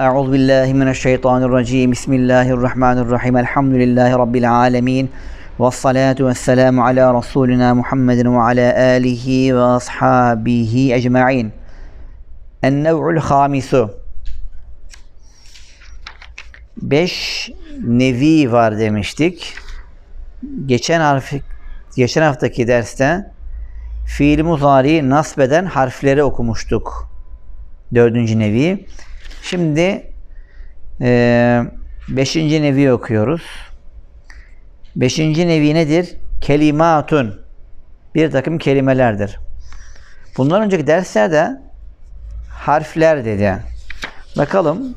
Euzu billahi mineşşeytanirracim. Bismillahirrahmanirrahim. Elhamdülillahi rabbil alamin. Ves salatu vesselamu ala rasulina Muhammedin ve ala alihi ve ashabihi ecmaîn. En-nev'ul hamisu. 5 nevi var demiştik. Geçen harf geçen haftaki derste fiil muzari nasbeden harfleri okumuştuk. Dördüncü nevi. Şimdi e, beşinci nevi okuyoruz. Beşinci nevi nedir? Kelimatun. Bir takım kelimelerdir. Bundan önceki derslerde harfler dedi. Bakalım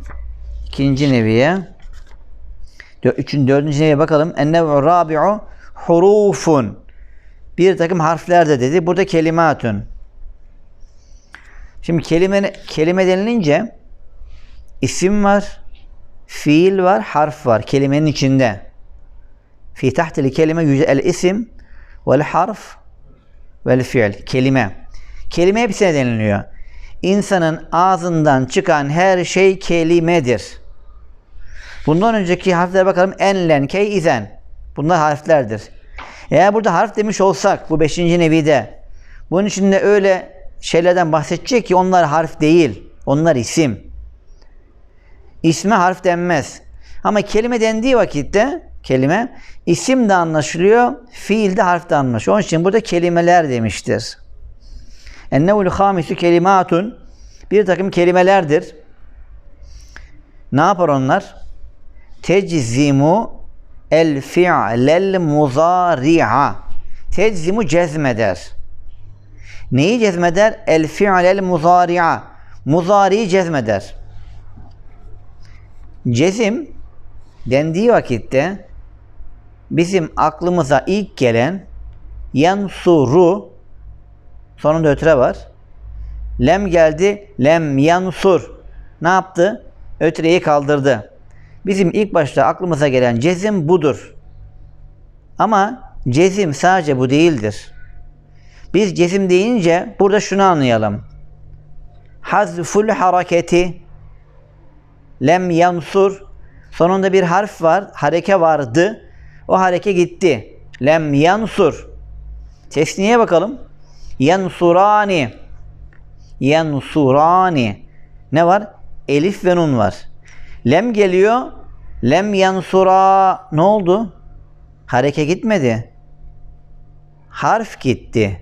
ikinci neviye. Üçüncü, dördüncü neviye bakalım. Ennev'u rabi'u hurufun. Bir takım harfler de dedi. Burada kelimatun. Şimdi kelime, kelime denilince isim var, fiil var, harf var kelimenin içinde. Fi tahtil kelime yüce el isim vel harf vel fiil. Kelime. Kelime hepsine deniliyor. İnsanın ağzından çıkan her şey kelimedir. Bundan önceki harflere bakalım. Enlen, key, izen. Bunlar harflerdir. Eğer burada harf demiş olsak bu beşinci nevide bunun içinde öyle şeylerden bahsedecek ki onlar harf değil. Onlar isim. İsme harf denmez. Ama kelime dendiği vakitte kelime isim de anlaşılıyor, fiil de harf de anlaşılıyor. Onun için burada kelimeler demiştir. Ennevul hamisu kelimatun bir takım kelimelerdir. Ne yapar onlar? Teczimu el fi'lel muzari'a. Teczimu cezmeder. Neyi cezmeder? El fi'lel muzari'a. Muzari'yi cezmeder. Cezim dendiği vakitte bizim aklımıza ilk gelen yansuru sonunda ötre var. Lem geldi. Lem yansur. Ne yaptı? Ötreyi kaldırdı. Bizim ilk başta aklımıza gelen cezim budur. Ama cezim sadece bu değildir. Biz cezim deyince burada şunu anlayalım. Hazful hareketi lem yansur sonunda bir harf var, hareke vardı. O hareke gitti. Lem yansur. Tesniye bakalım. Yansurani. Yansurani. Ne var? Elif ve nun var. Lem geliyor. Lem yansura. Ne oldu? Hareke gitmedi. Harf gitti.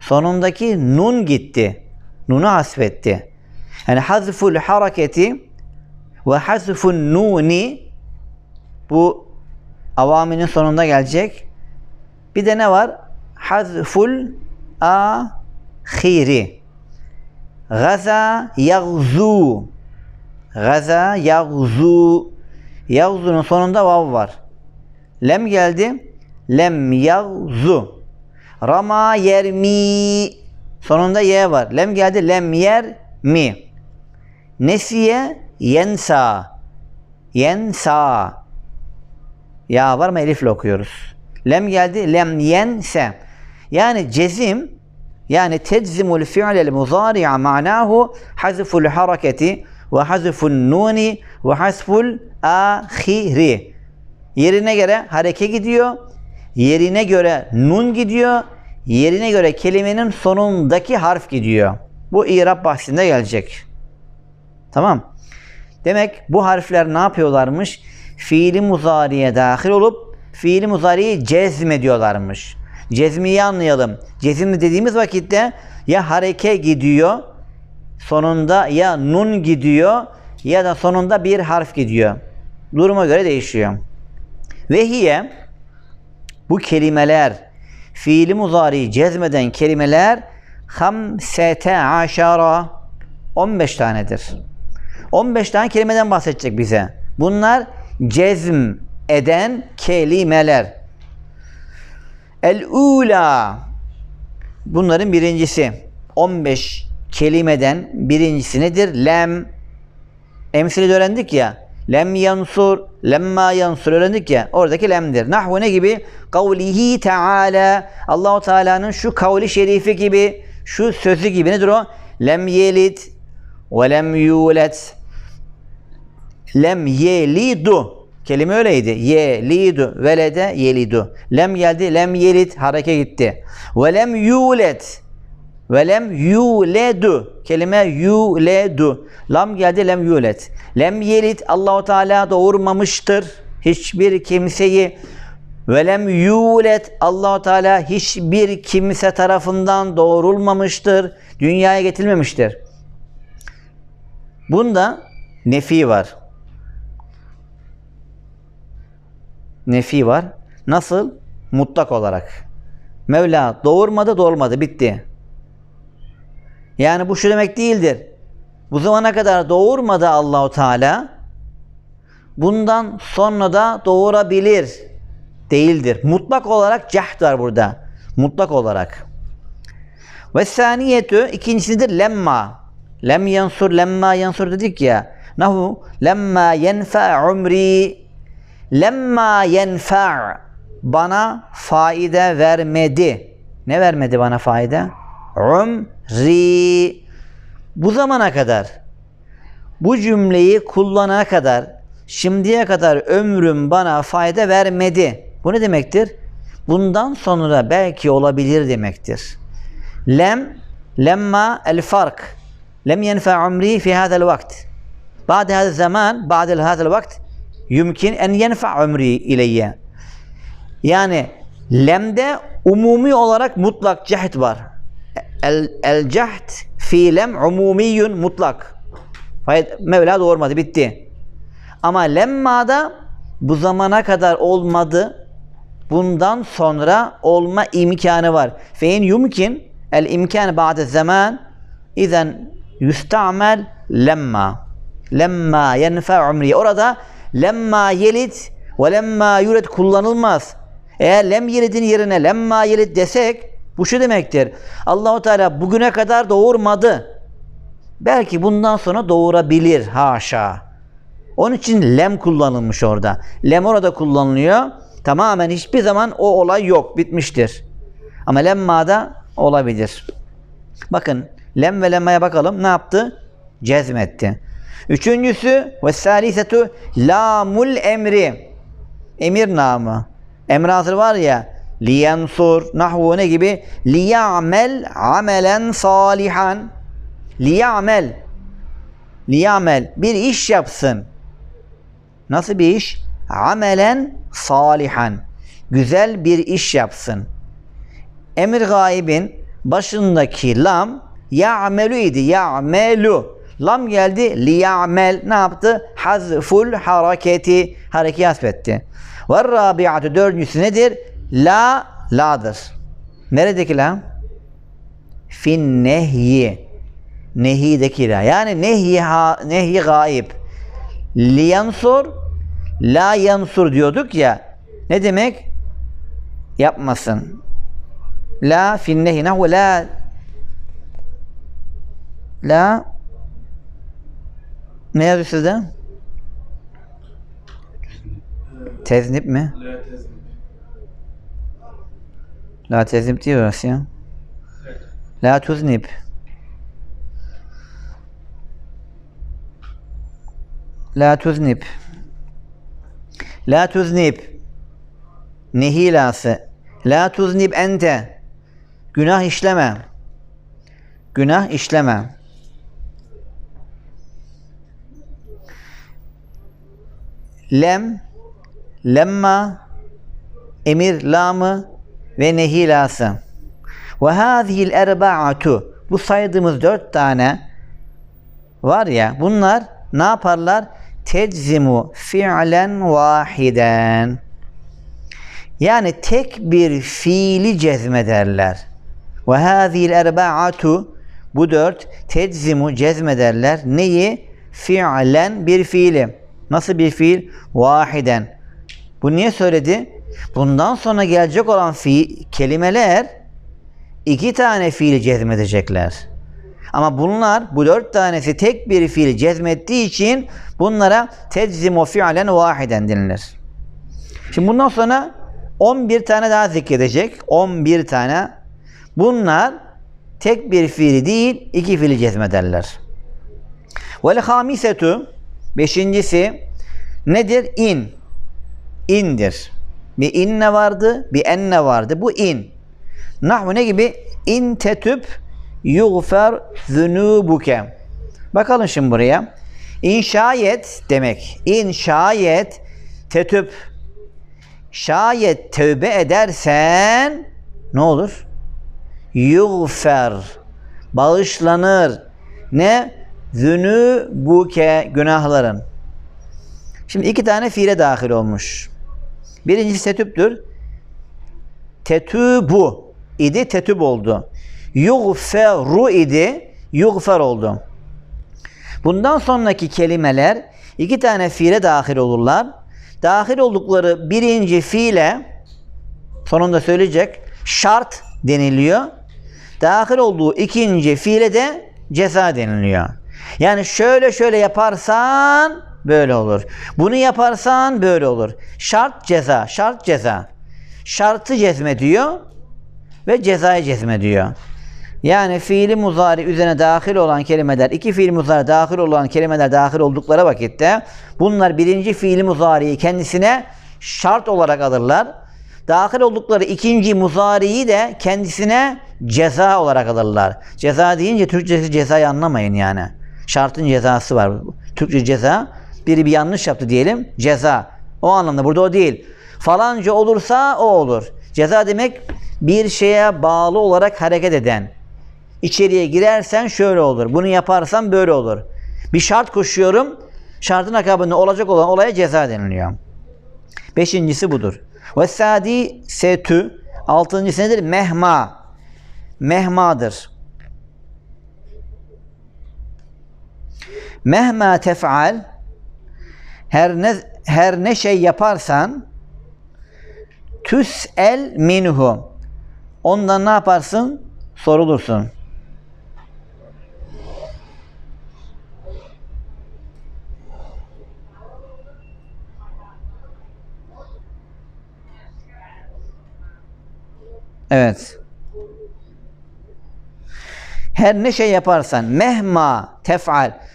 Sonundaki nun gitti. Nunu hasfetti. Yani hazful hareketi ve hazfun nuni bu avaminin sonunda gelecek. Bir de ne var? Hazful ahiri. Gaza yagzu. Gaza yagzu. Yagzu'nun sonunda vav var. Lem geldi. Lem yagzu. Rama yermi. Sonunda ye var. Lem geldi. Lem yer mi. Nesiye yensa. Yensa. Ya var mı elifle okuyoruz. Lem geldi. Lem yense. Yani cezim yani teczimul fi'lel muzari'a ma'nahu hazful hareketi ve hazfun nuni ve hasful ahiri. Yerine göre hareke gidiyor. Yerine göre nun gidiyor. Yerine göre kelimenin sonundaki harf gidiyor. Bu İrab bahsinde gelecek. Tamam. Demek bu harfler ne yapıyorlarmış? Fiili muzariye dahil olup fiili muzariyi cezmediyorlarmış. Cezmiyi anlayalım. Cezimli dediğimiz vakitte ya hareke gidiyor, sonunda ya nun gidiyor ya da sonunda bir harf gidiyor. Duruma göre değişiyor. Ve hiye bu kelimeler fiili muzariyi cezmeden kelimeler hamsete aşara 15 tanedir. 15 tane kelimeden bahsedecek bize. Bunlar cezm eden kelimeler. El-ula bunların birincisi 15 kelimeden birincisi nedir? Lem emsili öğrendik ya. Lem yansur, lemma yansur öğrendik ya. Oradaki lemdir. Nahvu ne gibi? Kavlihi Teala. Allahu Teala'nın şu kavli şerifi gibi, şu sözü gibi nedir o? Lem yelit ve lem yulet. Lem yelidu. Kelime öyleydi. Yelidu. Velede yelidu. Lem geldi. Lem yelit. Hareke gitti. Ve lem yulet. Ve lem yuledu. Kelime yuledu. Lam geldi. Lem yulet. Lem yelit. Allahu Teala doğurmamıştır. Hiçbir kimseyi ve lem yulet Allahu Teala hiçbir kimse tarafından doğurulmamıştır. Dünyaya getirilmemiştir. Bunda nefi var. Nefi var. Nasıl? Mutlak olarak. Mevla doğurmadı, doğurmadı, bitti. Yani bu şu demek değildir. Bu zamana kadar doğurmadı Allahu Teala. Bundan sonra da doğurabilir değildir. Mutlak olarak cehd var burada. Mutlak olarak. Ve saniyetü ikincisidir lemma. Lem yansur lemma yansur dedik ya. Nahu lemma yenfa umri Lemma yenfa' bana faide vermedi. Ne vermedi bana faide? Umri. Bu zamana kadar, bu cümleyi kullanana kadar, şimdiye kadar ömrüm bana fayda vermedi. Bu ne demektir? Bundan sonra belki olabilir demektir. Lem, lemma el fark. Lem yenfe umri fi hadel vakt. Ba'de hadel zaman, ba'de hadel vakt Yümkin en yenfa ömri ileyye. Yani lemde umumi olarak mutlak cehd var. El, el cehd fi lem umumiyun mutlak. Mevla doğurmadı bitti. Ama lemmada bu zamana kadar olmadı. Bundan sonra olma imkanı var. Fein yumkin el imkan ba'de zaman izen yüstamel lemma. Lemma yenfe umri. Orada lemma yelit ve lemma yuret kullanılmaz. Eğer lem yelidin yerine lemma yelit desek bu şu demektir. Allahu Teala bugüne kadar doğurmadı. Belki bundan sonra doğurabilir haşa. Onun için lem kullanılmış orada. Lem orada kullanılıyor. Tamamen hiçbir zaman o olay yok. Bitmiştir. Ama lemmada olabilir. Bakın lem ve lemmaya bakalım. Ne yaptı? Cezmetti. Üçüncüsü ve salisetu lamul emri. Emir namı. Emr hazır var ya liyansur nahvu ne gibi liya'mel amelen salihan liya'mel liya'mel bir iş yapsın. Nasıl bir iş? Amelen salihan. Güzel bir iş yapsın. Emir gaibin başındaki lam ya'melu idi. Ya'melu. Lam geldi liya'mel. Ne yaptı? Hazful hareketi. Hareketi hasbetti. Ve rabiatü dördüncüsü nedir? La, la'dır. Neredeki la? Fin nehyi. Nehideki la. Yani nehyi, ha, nehyi gaib. Liyansur, la yansur diyorduk ya. Ne demek? Yapmasın. La fin nehyi. Nahu la La ne yazıyor sizde? Teznip mi? La teznip diyor orası ya. La tuznip. La tuznip. La tuznip. Nehilası. La tuznip ente. Günah işleme. Günah işleme. Lem, lemma, emir lamı ve nehilası. Ve hâzihil erba'atu. Bu saydığımız dört tane var ya bunlar ne yaparlar? Teczimu fi'len vahiden. Yani tek bir fiili cezmederler. Ve hâzihil erba'atu bu dört teczimu cezmederler. Neyi? Fi'len bir fiili. Nasıl bir fiil? Vahiden. Bu niye söyledi? Bundan sonra gelecek olan fiil, kelimeler iki tane fiili cezmedecekler. Ama bunlar bu dört tanesi tek bir fiili cezmettiği için bunlara teczimu fi'len vahiden denilir. Şimdi bundan sonra 11 tane daha zikredecek. 11 tane. Bunlar tek bir fiili değil, iki fiili cezmederler. Vel hamisetu Beşincisi nedir? İn. İndir. Bir inne vardı, bir enne vardı. Bu in. Nahvu ne gibi? İn tetüb yuğfer zunubuke. Bakalım şimdi buraya. İn şayet demek. İn şayet tetüb şayet tövbe edersen ne olur? Yuğfer bağışlanır. Ne? Zünübuke günahların. Şimdi iki tane fiile dahil olmuş. Birincisi tetüptür. Tetübu idi, tetüb oldu. Yuğferu idi, yuğfer oldu. Bundan sonraki kelimeler iki tane fiile dahil olurlar. Dahil oldukları birinci fiile sonunda söyleyecek şart deniliyor. Dahil olduğu ikinci fiile de ceza deniliyor. Yani şöyle şöyle yaparsan böyle olur. Bunu yaparsan böyle olur. Şart ceza, şart ceza. Şartı cezme diyor ve cezayı cezme diyor. Yani fiili muzari üzerine dahil olan kelimeler, iki fiil muzari dahil olan kelimeler dahil oldukları vakitte bunlar birinci fiili muzariyi kendisine şart olarak alırlar. Dahil oldukları ikinci muzariyi de kendisine ceza olarak alırlar. Ceza deyince Türkçesi cezayı anlamayın yani. Şartın cezası var. Türkçe ceza. Biri bir yanlış yaptı diyelim. Ceza. O anlamda. Burada o değil. Falanca olursa o olur. Ceza demek bir şeye bağlı olarak hareket eden. İçeriye girersen şöyle olur. Bunu yaparsan böyle olur. Bir şart koşuyorum. Şartın akabinde olacak olan olaya ceza deniliyor. Beşincisi budur. Ve sadi setü. Altıncısı nedir? Mehma. Mehmadır. Mehma tef'al her ne her ne şey yaparsan tüs'el minhu ondan ne yaparsın? Sorulursun. Evet. Her ne şey yaparsan mehma tef'al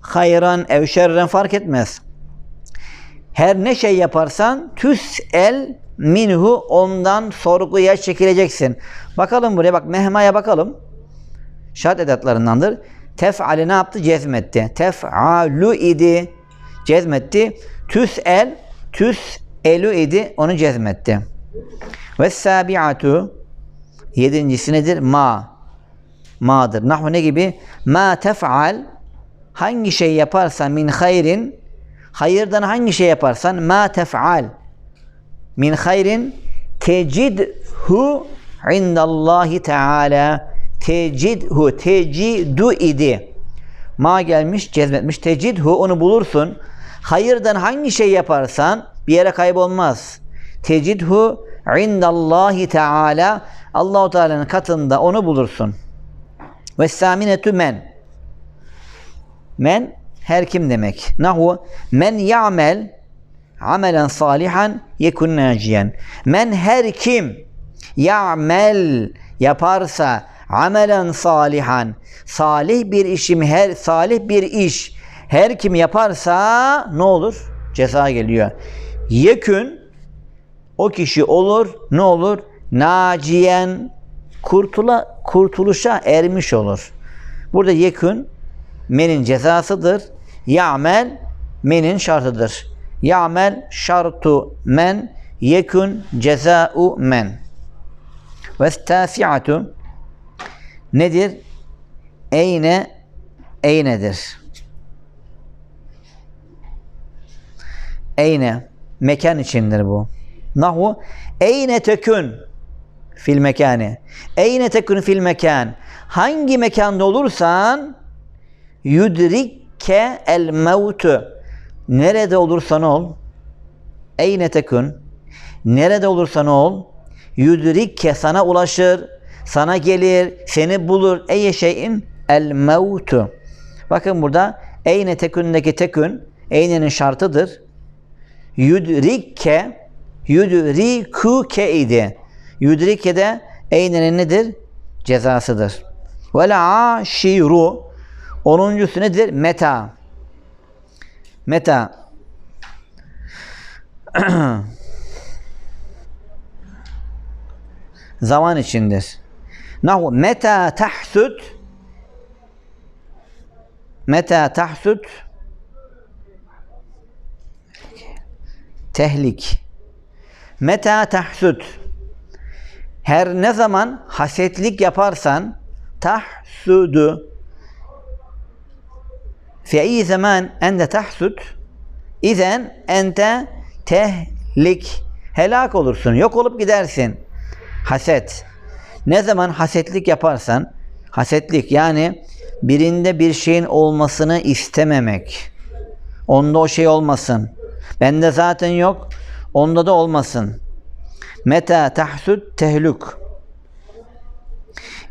hayran ev şerren fark etmez. Her ne şey yaparsan tüs el minhu ondan sorguya çekileceksin. Bakalım buraya bak mehmaya bakalım. Şart edatlarındandır. Tef'ali ne yaptı? Cezmetti. Tef'alu idi. Cezmetti. Tüs el tüs elu idi. Onu cezmetti. Ve sabi'atu yedincisi nedir? Ma. Ma'dır. Nahu ne gibi? Ma tef'al hangi şey yaparsan min hayrin hayırdan hangi şey yaparsan ma tef'al. Min hayrin tecidhu indallahi teala. Tecidhu tecidu idi. Ma gelmiş cezmetmiş tecidhu onu bulursun. Hayırdan hangi şey yaparsan bir yere kaybolmaz. Tecidhu indallahi teala. Allahu Teala'nın katında onu bulursun. Ve saminetü men Men her kim demek. Nahu men ya'mel amelen salihan yekun naciyen. Men her kim ya'mel yaparsa amelen salihan salih bir işim her salih bir iş her kim yaparsa ne olur? Ceza geliyor. Yekün o kişi olur ne olur? Naciyen kurtula kurtuluşa ermiş olur. Burada yekün menin cezasıdır. Ya'mel menin şartıdır. Ya'mel şartu men yekun ceza'u men. Ve tasi'atu nedir? Eyne eynedir. Eyne mekan içindir bu. Nahu eyne tekün fil mekani. Eyne tekün fil mekan. Hangi mekanda olursan yudrikke el mevtu nerede olursan ol eyne tekun. Nerede olursan ol yudrikke sana ulaşır sana gelir seni bulur. Eye şeyin el mevtu bakın burada eyne tekundaki tekun eynenin şartıdır. Yudrikke yudrikuke idi. Yudrikke de eynenin nedir? Cezasıdır. Vel aşiru Onuncusu nedir? Meta. Meta zaman içindir. Nahu meta tahsud meta tahsud tehlik meta tahsud her ne zaman hasetlik yaparsan tahsudu fi iyi zaman ente tahsud. İzen ente tehlik. Helak olursun yok olup gidersin. Haset. Ne zaman hasetlik yaparsan hasetlik yani birinde bir şeyin olmasını istememek. Onda o şey olmasın. Bende zaten yok onda da olmasın. Meta tahsud tehluk.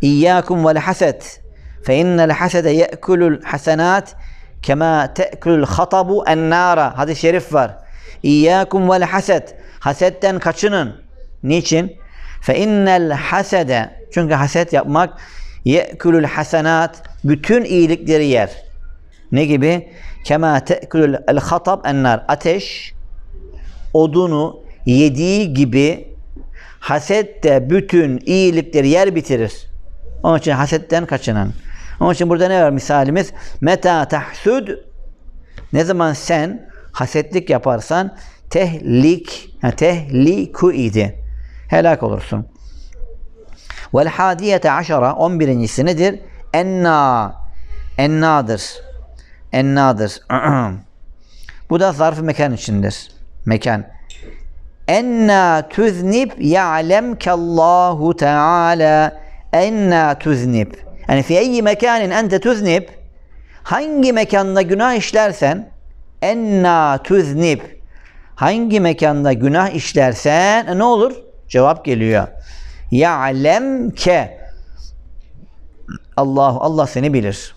İyyâkum vel haset. Fe innel hasede ye'kulul hasenat kema te'kulul hatabu en nara hadis-i şerif var. İyyâkum vel haset hasetten kaçının. Niçin? Fe innel hasede. Çünkü haset yapmak ye'kulul hasenat. Bütün iyilikleri yer. Ne gibi? Kema te'kulul el hatab en nar ateş odunu yediği gibi haset de bütün iyilikleri yer bitirir. Onun için hasetten kaçının. Onun için burada ne var misalimiz? Meta tahsud ne zaman sen hasetlik yaparsan tehlik yani tehliku idi. Helak olursun. Vel hadiyete aşara 11. nedir? Enna ennadır. Ennadır. Bu da zarf mekan içindir. Mekan. Enna tuznib ya'lemkallahu Teala enna tuznib. Yani fi eyyi mekanin ente tuznib hangi mekanda günah işlersen enna tuznib hangi mekanda günah işlersen e, ne olur? Cevap geliyor. Ya'lem ke Allah Allah seni bilir.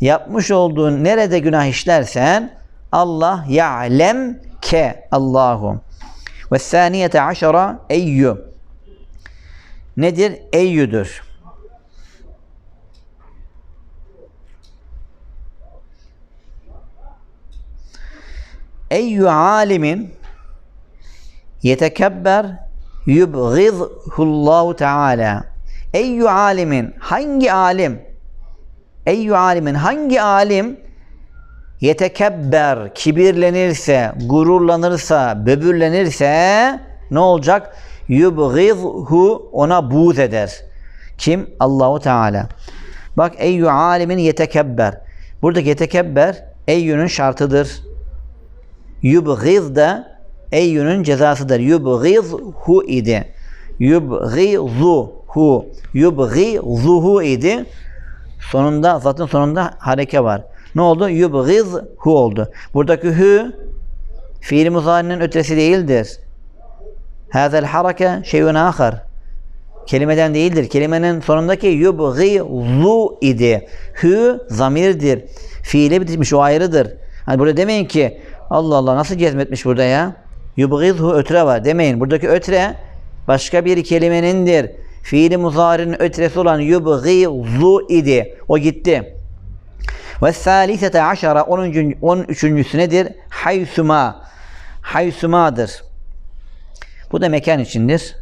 Yapmış olduğun nerede günah işlersen Allah ya'lem ke Allahu. Ve saniyete aşara eyyü. Nedir? Eyyüdür. Eyyü alimin yetekebber yubghidhullahu teala. Eyyü alimin hangi alim? Eyyü alimin hangi alim yetekebber kibirlenirse, gururlanırsa, böbürlenirse ne olacak? Yubghidhu ona buğz eder. Kim? Allahu Teala. Bak eyyü alimin yetekebber. Buradaki yetekebber eyyünün şartıdır. Yubghiz da eyyünün cezasıdır. Yubghizhu idi. Yubghizuhu. Yubghizuhu idi. Sonunda zaten sonunda hareke var. Ne oldu? Yubghizhu oldu. Buradaki hü fiil muzarinin ötesi değildir. Hazel hareke şeyun ahar. Kelimeden değildir. Kelimenin sonundaki yubghizu idi. Hü zamirdir. Fiile bitmiş o ayrıdır. Hani burada demeyin ki Allah Allah nasıl cezmetmiş burada ya? Yubghizhu ötre var. Demeyin. Buradaki ötre başka bir kelimenindir. Fiili muzarinin ötresi olan yubghizu idi. O gitti. Ve salisete aşara 10. 13. nedir? Haysuma. Haysumadır. Bu da mekan içindir.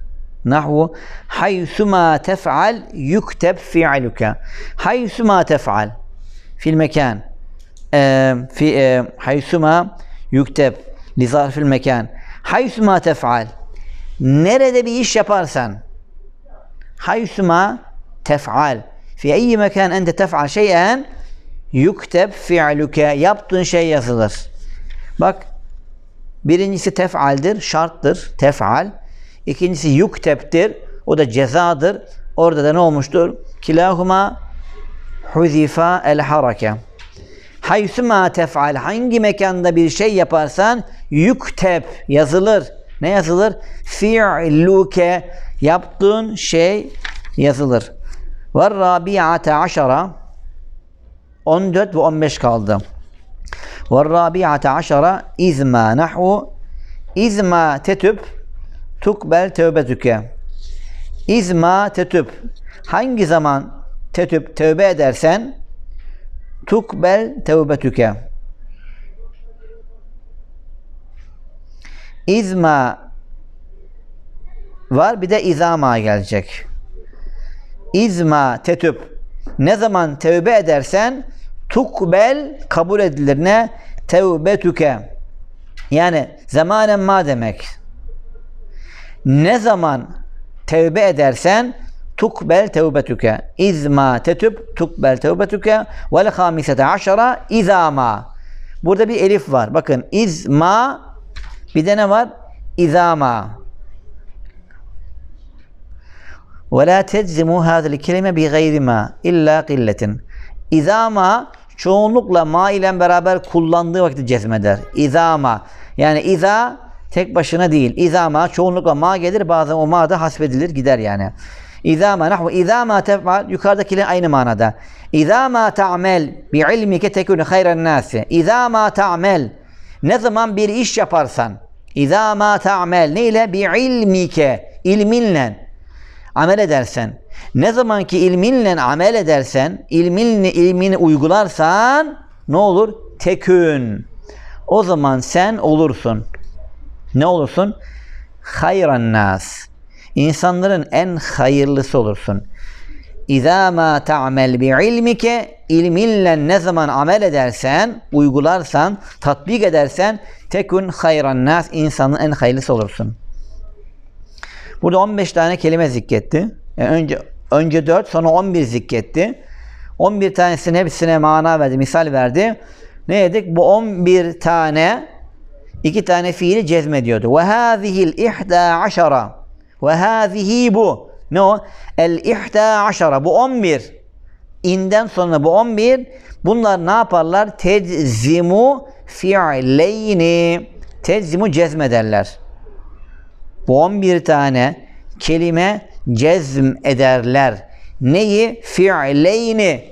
Nahvu haysuma tef'al yukteb fi'luka. Haysuma tef'al fil mekan. Ee, fi e, haysuma yukteb li zarfil mekan. Haysuma tef'al. Nerede bir iş yaparsan haysuma tef'al. Fi eyyi mekan ente tef'al şeyen yukteb fi'luke yaptığın şey yazılır. Bak birincisi tef'aldir, şarttır, tef'al. İkincisi yukteptir, o da cezadır. Orada da ne olmuştur? Kilahuma huzifa el harake. Haysuma tef'al hangi mekanda bir şey yaparsan yukteb yazılır. Ne yazılır? Fi'luke yaptığın şey yazılır. Ve rabi'ate aşara 14 ve 15 kaldı. Ve rabi'ate aşara izma nahvu izma tetüb tukbel tevbetüke. İzma tetüb hangi zaman tetüb tövbe edersen tukbel tevbetüke. İzma var bir de izama gelecek. İzma tetüp. Ne zaman tevbe edersen tukbel kabul edilir ne? Tevbetüke. Yani zamanen ma demek. Ne zaman tevbe edersen tukbel tevbetüke. İzma tetüb tukbel tevbetüke vel hamisete aşara izama. Burada bir elif var. Bakın izma bir de ne var? İzama. Ve la teczimû hâzel kelime bi gayri ma illa qilletin. İzama çoğunlukla ma ile beraber kullandığı vakit cezmeder. İzama yani iza tek başına değil. İzama çoğunlukla ma gelir bazen o ma da hasbedilir gider yani. İzama nahvu izama tef'al yukarıdakiyle aynı manada. İzama ta'mel bi ilmike tekunu hayran nasi. İzama ta'mel ne zaman bir iş yaparsan İzama ta'mel ne ile bi ilmike ilminle amel edersen ne zamanki ilminle amel edersen ilminle ilmini uygularsan ne olur? Tekün. O zaman sen olursun. Ne olursun? Hayran nas. İnsanların en hayırlısı olursun. İzâ mâ ta'mel bi ilmike ilminle ne zaman amel edersen, uygularsan, tatbik edersen tekün hayran nas insanın en hayırlısı olursun. Burada 15 tane kelime zikretti. Yani önce önce 4 sonra 11 zikretti. 11 tanesinin hepsine mana verdi, misal verdi. Ne dedik? Bu 11 tane iki tane fiili cezmediyordu. Ve hâzihil ihda aşara. Ve hâzihi bu. Ne o? El ihda aşara. Bu 11. İnden sonra bu 11. Bunlar ne yaparlar? Teczimu fi'leyni. Teczimu cezmederler. Bu 11 tane kelime cezm ederler. Neyi? Fi'leyni.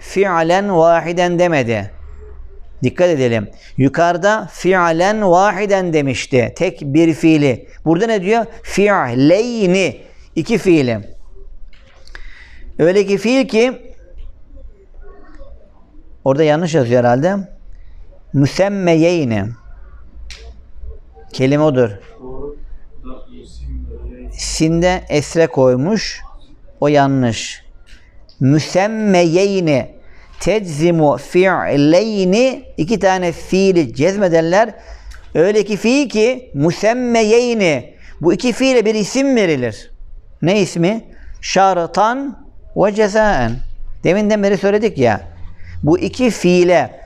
Fi'len vahiden demedi. Dikkat edelim. Yukarıda fi'len vahiden demişti. Tek bir fiili. Burada ne diyor? Fi'leyni. İki fiili. Öyle ki fiil ki orada yanlış yazıyor herhalde. Müsemmeyeyni. Kelime odur. Sinde esre koymuş. O yanlış. Müsemmeyeyni teczimu fi'leyni iki tane fiili cezmederler. Öyle ki fiil ki müsemmeyeyni bu iki fiile bir isim verilir. Ne ismi? Şartan ve cezaen. Deminden beri söyledik ya. Bu iki fiile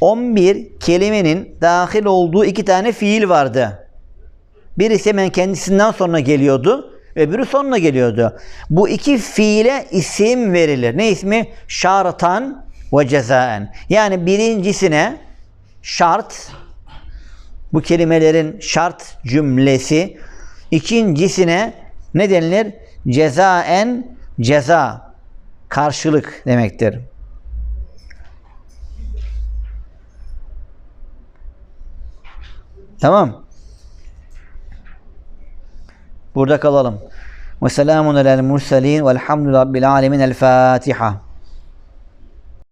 11 kelimenin dahil olduğu iki tane fiil vardı. Birisi hemen kendisinden sonra geliyordu. Öbürü sonuna geliyordu. Bu iki fiile isim verilir. Ne ismi? Şartan ve cezaen. Yani birincisine şart bu kelimelerin şart cümlesi ikincisine ne denilir? Cezaen ceza karşılık demektir. Tamam. Burada kalalım. Ve selamun alel murselin velhamdülillahi rabbil alemin. El Fatiha.